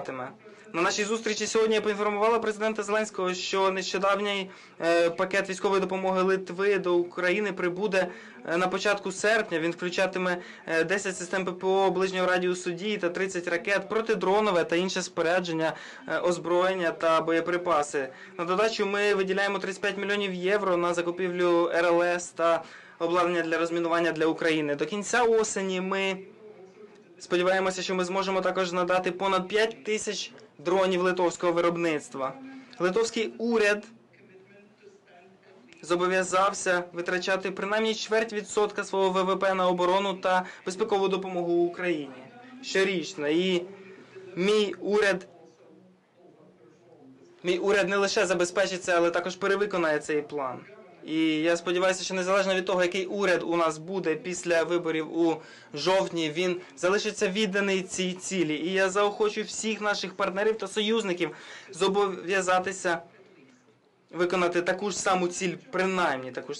триватиме. На нашій зустрічі сьогодні я поінформувала президента Зеленського, що нещодавній е, пакет військової допомоги Литви до України прибуде е, на початку серпня. Він включатиме е, 10 систем ППО ближнього радіусу дії та 30 ракет, протидронове та інше спорядження, е, озброєння та боєприпаси. На додачу ми виділяємо 35 мільйонів євро на закупівлю РЛС та обладнання для розмінування для України. До кінця осені ми Сподіваємося, що ми зможемо також надати понад 5 тисяч дронів литовського виробництва. Литовський уряд зобов'язався витрачати принаймні чверть відсотка свого ВВП на оборону та безпекову допомогу Україні щорічно. І мій уряд. Мій уряд не лише забезпечиться, але також перевиконає цей план. І я сподіваюся, що незалежно від того, який уряд у нас буде після виборів у жовтні, він залишиться відданий цій цілі. І я заохочую всіх наших партнерів та союзників зобов'язатися виконати таку ж саму ціль, принаймні таку ж